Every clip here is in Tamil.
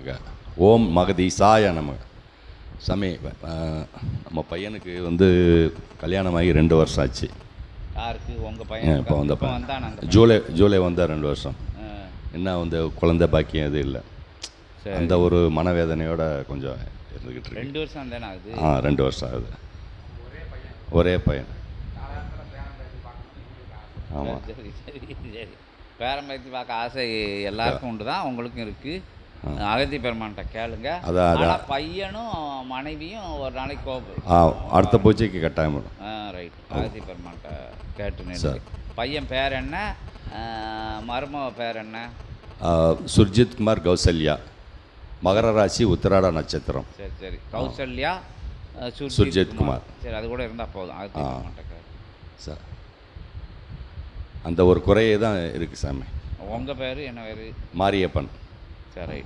நமக ஓம் மகதீசாய நமக சாமி அஹ், நம்ம பையனுக்கு வந்து கல்யாணமாகி ரெண்டு வருஷம் ஆச்சு. யாருக்கு? உங்க இப்போ பையன் வந்த இப்போ பையன். வந்தானாங்க ஜூலை ஜூலை வந்தால் ரெண்டு வருஷம். என்ன வந்து குழந்தை பாக்கியம் எதுவும் இல்லை. சரி. அந்த ஒரு மனவேதனையோட கொஞ்சம் இருந்துக்கிட்டு இருக்கு. ரெண்டு வருஷம் தானே ஆகுது? ஆ ரெண்டு வருஷம் ஆகுது. ஒரே பையன். ஆமாம் சரி சரி சரி. பேரம்பயத்து பார்க்க ஆசை எல்லாருக்கும் உண்டு தான் உங்களுக்கும் இருக்கு. அகத்தி பெருமான்கிட்ட கேளுங்க. அதான், பையனும் மனைவியும் ஒரு நாளைக்கு கோபம் அடுத்த பூஜைக்கு கட்டாயம் ஆ ரைட் அகத்தி பெருமான்கிட்ட கேட்டு. சரி. பையன் பேர் என்ன? ஆ, மருமக பேர் என்ன? சுர்ஜித் குமார் கௌசல்யா. மகர ராசி உத்திராட நட்சத்திரம். சரி சரி. கௌசல்யா சுர்ஜித் குமார். சரி அது கூட இருந்தால் போதும். சார். அந்த ஒரு குறையே தான் இருக்குது சாமி. உங்க பேர் என்ன பேர்? மாரியப்பன். சரி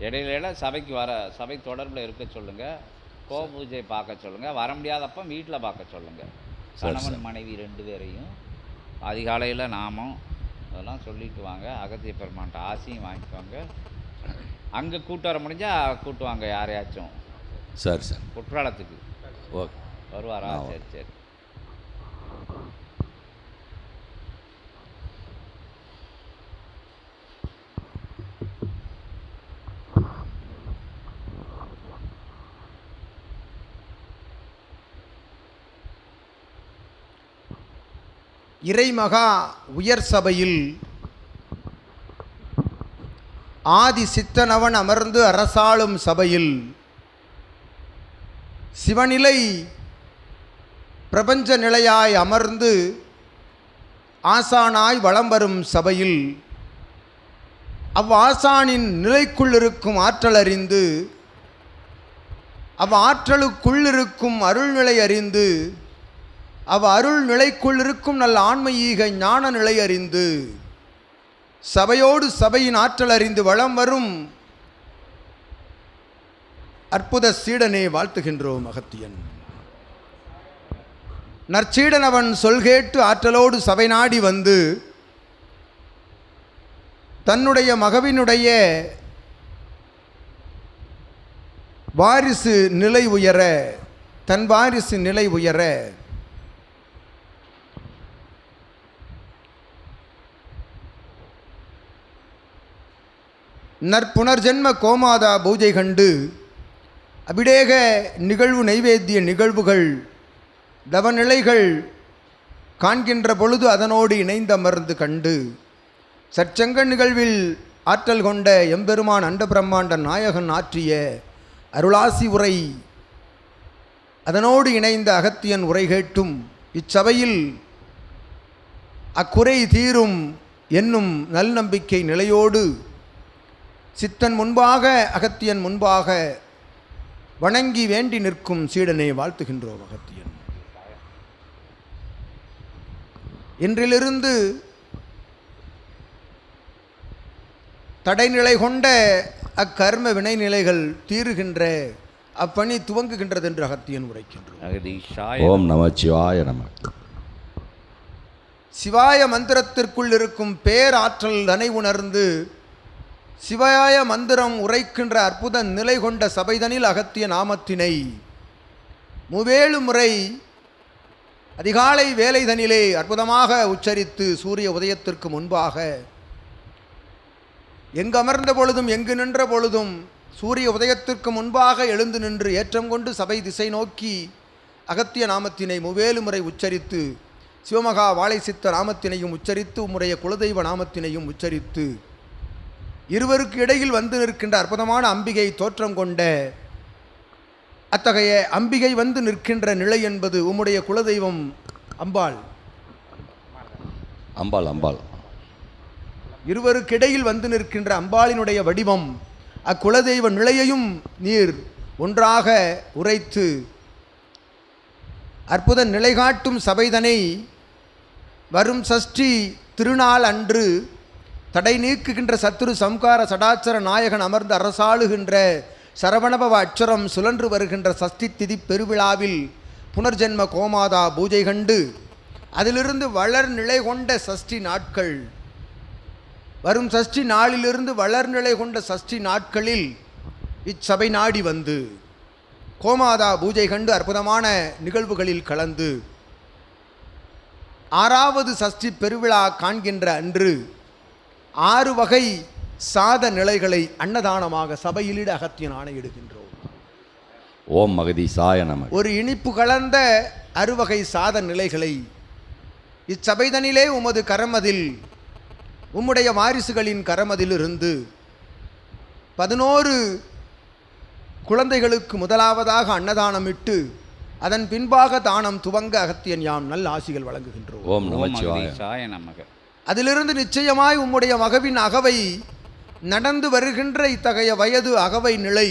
இடையில சபைக்கு வர சபை தொடர்பில் இருக்க சொல்லுங்க கோ பூஜை பார்க்க சொல்லுங்க வர முடியாதப்ப வீட்டில் பார்க்க சொல்லுங்க. கணவன் மனைவி ரெண்டு பேரையும் அதிகாலையில் நாமம் அதெல்லாம் சொல்லிட்டு வாங்க அகத்திய பெருமான்ட்ட ஆசையும் வாங்கிக்கோங்க அங்கே கூட்டு வர முடிஞ்சா கூட்டு வாங்க யாரையாச்சும். சரி சார். குற்றாலத்துக்கு. ஓகே. வருவாரா? சரி சரி. இறைமகா உயர் சபையில் ஆதி சித்தனவன் அமர்ந்து அரசாளும் சபையில் சிவநிலை பிரபஞ்ச நிலையாய் அமர்ந்து ஆசானாய் வலம் வரும் சபையில் அவ்வாசானின் நிலைக்குள் இருக்கும் ஆற்றல் அறிந்து அவ் அருள்நிலை அறிந்து அவ அருள் நிலைக்குள் இருக்கும் நல்ல ஆன்மீக ஞான நிலை அறிந்து சபையோடு சபையின் ஆற்றல் அறிந்து வளம் வரும். அற்புத சீடனே வாழ்த்துகின்றோம் அகத்தியன். நற்சீடன் அவன் சொல்கேட்டு ஆற்றலோடு சபை நாடி வந்து தன்னுடைய மகவினுடைய வாரிசு நிலை உயர தன் வாரிசு நிலை உயர நற்புனர்ஜென்ம கோமாதா பூஜை கண்டு அபிடேக நிகழ்வு நைவேத்திய நிகழ்வுகள் தவநிலைகள் காண்கின்ற பொழுது அதனோடு இணைந்தமர்ந்து கண்டு சற்சங்க நிகழ்வில் ஆற்றல் கொண்ட எம்பெருமான் அண்ட பிரம்மாண்ட நாயகன் ஆற்றிய அருளாசி உரை அதனோடு இணைந்த அகத்தியன் உரை கேட்டும் இச்சபையில் அக்குறை தீரும் என்னும் நல்நம்பிக்கை நிலையோடு சித்தன் முன்பாக அகத்தியன் முன்பாக வணங்கி வேண்டி நிற்கும் சீடனை வாழ்த்துகின்றோம் அகத்தியன். இன்றிலிருந்து தடைநிலை கொண்ட அக்கர்ம வினைநிலைகள் தீருகின்ற அப்பணி துவங்குகின்றது என்று அகத்தியன் உரைக்கின்றோம் நம சிவாய மந்திரத்திற்குள் இருக்கும் பேராற்றல் தனை உணர்ந்து சிவாய மந்திரம் உரைக்கின்ற அற்புத நிலை கொண்ட சபைதனில் அகத்திய நாமத்தினை. முவேழு முறை அதிகாலை வேலைதனிலே அற்புதமாக உச்சரித்து சூரிய உதயத்திற்கு முன்பாக எங்கு அமர்ந்த பொழுதும் எங்கு நின்ற பொழுதும் சூரிய உதயத்திற்கு முன்பாக எழுந்து நின்று ஏற்றம் கொண்டு சபை திசை நோக்கி அகத்திய நாமத்தினை முவேலு முறை உச்சரித்து சிவமகா வாழை சித்த நாமத்தினையும் உச்சரித்து உம்முடைய குலதெய்வ நாமத்தினையும் உச்சரித்து இருவருக்கு இடையில் வந்து நிற்கின்ற அற்புதமான அம்பிகை தோற்றம் கொண்ட அத்தகைய அம்பிகை வந்து நிற்கின்ற நிலை என்பது உம்முடைய குலதெய்வம் அம்பாள். அம்பாள் அம்பாள். இருவருக்கிடையில் வந்து நிற்கின்ற அம்பாளினுடைய வடிவம் அக்குலதெய்வ நிலையையும் நீர் ஒன்றாக உரைத்து அற்புத நிலைகாட்டும் சபைதனை வரும் சஷ்டி திருநாள் அன்று தடை நீக்குகின்ற சத்துரு சம்கார சடாச்சர நாயகன் அமர்ந்து அரசாளுகின்ற சரவணபவ அச்சரம் சுழன்று வருகின்ற சஷ்டி திதி பெருவிழாவில் புனர்ஜென்ம கோமாதா பூஜை கண்டு அதிலிருந்து வளர் நிலை கொண்ட சஷ்டி நாட்கள். வரும் சஷ்டி நாளிலிருந்து வளர்நிலை கொண்ட சஷ்டி நாட்களில் இச்சபை நாடி வந்து. கோமாதா பூஜை கண்டு அற்புதமான நிகழ்வுகளில் கலந்து. ஆறாவது சஷ்டி பெருவிழா காண்கின்ற அன்று ஆறு வகை சாத நிலைகளை அன்னதானமாக சபையிலிட அகத்தியன் ஆணையிடுகின்றோம் ஓம் மகதீசாய நமக. ஒரு இனிப்பு கலந்த அறுவகை சாத நிலைகளை இச்சபைதனிலே உமது கரமதில் உம்முடைய வாரிசுகளின் கரமதிலிருந்து பதினோரு குழந்தைகளுக்கு முதலாவதாக அன்னதானமிட்டு அதன் பின்பாக தானம் துவங்க அகத்தியன் யாம் நல் ஆசிகள் வழங்குகின்றோம். ஓம் நமச்சிவாய நமக. அதிலிருந்து நிச்சயமாய் உம்முடைய மகவின் அகவை நடந்து வருகின்ற இத்தகைய வயது அகவை நிலை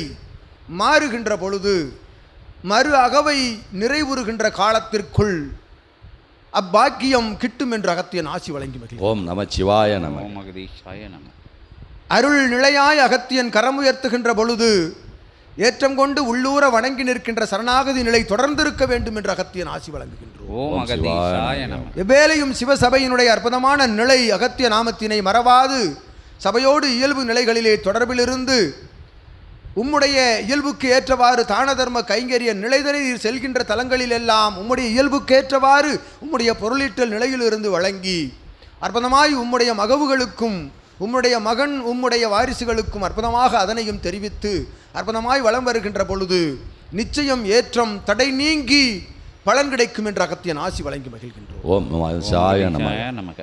மாறுகின்ற பொழுது மறு அகவை நிறைவுறுகின்ற காலத்திற்குள் அப்பாக்கியம் கிட்டும் என்று அகத்தியன் ஆசி வழங்கி மகிழ் ஓம் நமக ஓம் அகதீஷாய நமக அருள் நிலையாய் அகத்தியன் கரமுயர்த்துகின்ற பொழுது ஏற்றம் கொண்டு உள்ளூர வணங்கி நிற்கின்ற சரணாகதி நிலை தொடர்ந்திருக்க வேண்டும் என்று அகத்தியன் ஆசி வழங்குகின்றோம். எவ்வேளையும் சிவசபையினுடைய அற்புதமான நிலை அகத்திய நாமத்தினை மறவாது. சபையோடு இயல்பு நிலைகளிலே தொடர்பிலிருந்து உம்முடைய இயல்புக்கு ஏற்றவாறு தான தர்ம கைங்கரிய நிலைதனில் செல்கின்ற தலங்களில் எல்லாம் உம்முடைய இயல்புக்கு ஏற்றவாறு உம்முடைய பொருளீட்டல் நிலையிலிருந்து வழங்கி அற்புதமாய் உம்முடைய மகவுகளுக்கும் உம்முடைய மகன் உம்முடைய வாரிசுகளுக்கும் அற்புதமாக அதனையும் தெரிவித்து அற்புதமாய் வலம் வருகின்ற பொழுது நிச்சயம் ஏற்றம் தடை நீங்கி பலன் கிடைக்கும் என்ற அகத்தியன் ஆசி வழங்கி மகிழ்கின்றோம். ஓம் நமக.